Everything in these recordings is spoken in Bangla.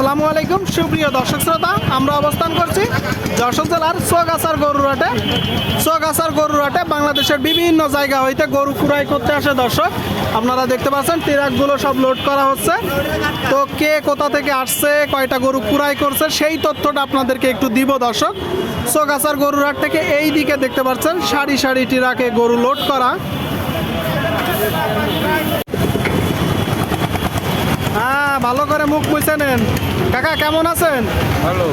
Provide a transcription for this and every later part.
আসসালামু আলাইকুম, সুপ্রিয় দর্শক শ্রোতা, আমরা অবস্থান করছি যশোর জেলার সোগাছার গরুরাটে সোগাছার গরুরাটে বাংলাদেশের বিভিন্ন জায়গা হইতে গরু কুড়াই করতে আসে দর্শক। আপনারা দেখতে পাচ্ছেন, ট্রাকগুলো সব লোড করা হচ্ছে। তো কে কোথা থেকে আসছে, কয়টা গরু কুড়াই করছে, সেই তথ্যটা আপনাদেরকে একটু দিব দর্শক। সোগাছার গরুরাট থেকে এই দিকে দেখতে পাচ্ছেন, সারি সারি ট্রাকে গরু লোড করা। হ্যাঁ ভালো করে মুখ মুছে নেন। কাকা কেমন আছেন? ভালো।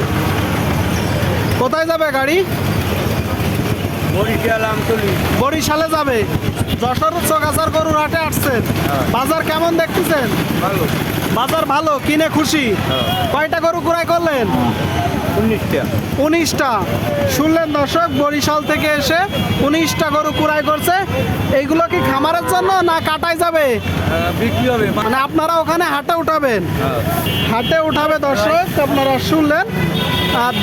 কোথায় যাবে গাড়ি? বরিশাল আমতলি। বরিশালে যাবে। যশোর চকাচার গরুর হাটে আসছেন। বাজার কেমন দেখতেছেন? ভালো। বাজার ভালো কিনে খুশি। কয়টা গরু কুড়াই করলেন? উনিশটা। উনিশটা। শুনলেন দর্শক বরিশাল থেকে এসে উনিশটা গরু কুড়াই করছে। এইগুলো কি খামারের জন্য না কাটায় যাবে? বিক্রি হবে। মানে আপনারা ওখানে হাটে উঠাবেন। হ্যাঁ। হাটে উঠাবে দর্শক আপনারা শুনলেন।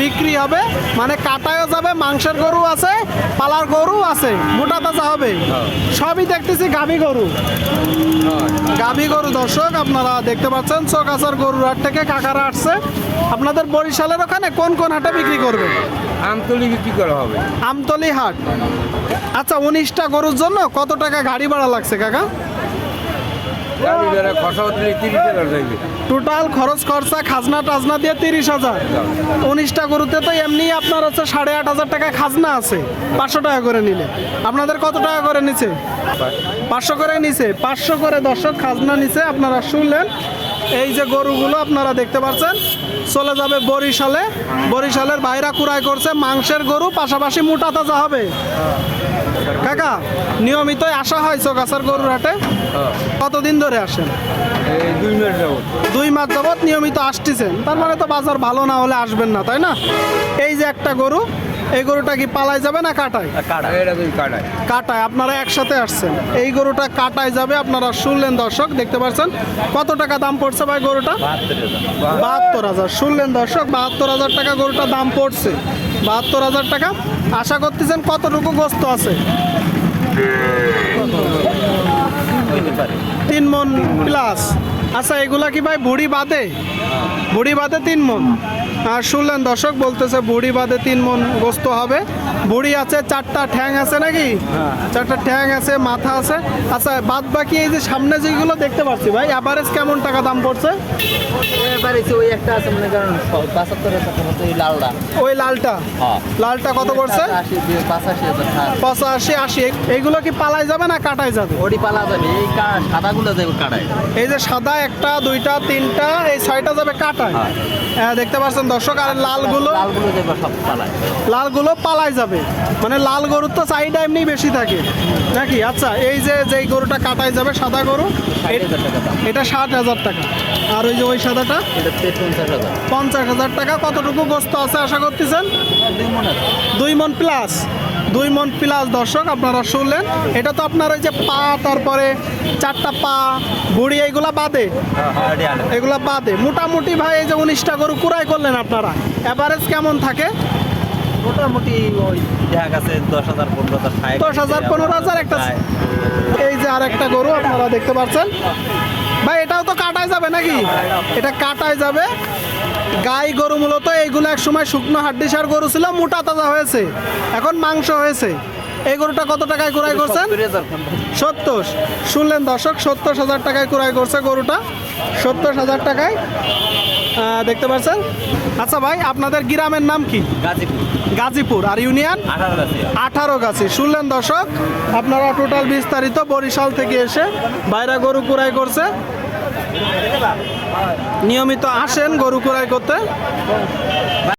বিক্রি হবে মানে কাটায়ও যাবে মাংসের গরু আছে পালার গরু আছে মোটা তাজা হবে। হ্যাঁ। সবই দেখতেছি গাভী গরু। গাভী গরু দর্শক আপনারা দেখতে পাচ্ছেন চকাচার গরুর হাট থেকে কাকারা আসছে। আপনাদের বরিশালের ওখানে কোন কোন হাটে বিক্রি করবে? আমতলি বিক্রি করা হবে। আমতলি হাট। আচ্ছা উনিশটা গরুর জন্য কত টাকা গাড়ি ভাড়া লাগছে কাকা? টোটাল খরচ খরচা খাজনা টাজনা দিয়ে তিরিশ হাজার। উনিশটা গরুতে তো এমনি আপনার হচ্ছে সাড়ে আট হাজার টাকা খাজনা আছে। পাঁচশো টাকা করে নিলে। আপনাদের কত টাকা করে নিছে? পাঁচশো করে নিছে। পাঁচশো করে দর্শক খাজনা নিছে আপনারা শুনলেন। এই যে গরুগুলো আপনারা দেখতে পাচ্ছেন চলে যাবে বরিশালে। বরিশালের বাইরা কুড়াই করছে মাংসের গরু পাশাপাশি মোটা তাজা হবে। কাকা নিয়মিতই আসা হয় চোগাছার গরুর হাটে? কতদিন ধরে আসেন? দুই দুই মাস যাবৎ নিয়মিত আসতেছেন। তার মানে তো বাজার ভালো না হলে আসবেন না তাই না? এই যে একটা গরু এই গরুটা কি পালায় যাবে না কাটায়? কাটায়। কাটায়। আপনারা একসাথে আসছেন। এই গরুটা কাটায় যাবে আপনারা শুনলেন দর্শক দেখতে পাচ্ছেন কত টাকা দাম পড়ছে ভাই গরুটা? বাহাত্তর হাজার। শুনলেন দর্শক বাহাত্তর হাজার টাকা গরুটা দাম পড়ছে। বাহাত্তর হাজার টাকা। আশা করতেছেন কতটুকু গোস্ত আছে? তিন মন প্লাস আচ্ছা এগুলা কি ভাই বুড়ি বাদে? বুড়ি বাদে তিন মন? শুনলেন দর্শক বলতেছে বুড়ি বাদে তিন মন গোস্ত হবে। বুড়ি আছে চারটা ঠ্যাং আছে নাকি? চারটা ঠ্যাং আছে মাথা আছে। আচ্ছা বাদ বাকি এই যে সামনে যেগুলো দেখতে পাচ্ছি ভাই অ্যাভারেজ কেমন টাকা দাম পড়ছে? ওই একটা আছে মনে করেন বাসাত্তর হাজার মতো ওই লালটা। ওই লালটা? হ্যাঁ। লালটা কত পড়ছে? আশি পাঁচাশি হাজার হ্যাঁ। পঁচাশি আশি এইগুলো কি পালাই যাবে না কাটাই যাবে? ওডি পালা যাবে এই সাদাগুলো যাবে কাটায়। এই যে সাদা একটা দুইটা তিনটা এই ছয়টা যাবে কাটায়? হ্যাঁ। হ্যাঁ দেখতে পাচ্ছেন দর্শক আর লালগুলো? লালগুলো সব পালায়। লালগুলো পালাই যাবে। মানে লাল গরুর তো চাহিদা এমনি বেশি থাকে। নাকি? আচ্ছা এই যে যেই গরুটা কাটাই যাবে সাদা গরু এটা ষাট হাজার টাকা। আর ওই যে ওই সাদাটা? এটা পঞ্চাশ হাজার। টাকা। কতটুকু গোস্ত আছে আশা করতেছেন? দুই মন প্লাস। দুই মন প্লাস দর্শক আপনারা শুনলেন। এটা তো আপনার ওই যে পা তারপরে চারটা পা বুড়ি এইগুলা বাদে? এগুলা বাদে। মোটামুটি ভাই এই যে উনিশটা গরু কুড়াই করলেন আপনারা। অ্যাভারেজ কেমন থাকে? মোটামুটি ওই দেখা গেছে দশ হাজার পনেরো হাজার দশ হাজার পনেরো হাজার একটা এই যে আরেকটা গরু আপনারা দেখতে পাচ্ছেন। ভাই, এটাও তো কাটায় যাবে নাকি? এটা কাটায় যাবে। গাই গরু মূলত এইগুলো এক সময় শুকনো হাড্ডিসার গরু ছিল, মোটা তাজা হয়েছে। এখন মাংস হয়েছে। এই গরুটা কত টাকায় ক্রয় করছেন? সত্তর। শুনলেন দর্শক, সত্তর হাজার টাকায় ক্রয় করছে গরুটা। সত্তর হাজার টাকায় দেখতে পাচ্ছেন? আচ্ছা ভাই আপনাদের গ্রামের নাম কি? গাজীপুর। গাজীপুর। আর ইউনিয়ন? আঠারো গাছি আঠারো গাছি শুনলেন দর্শক আপনারা টোটাল বিস্তারিত বরিশাল থেকে এসে বাইরা গরু কুড়াই করছে। নিয়মিত আসেন গরু কুড়াই করতে।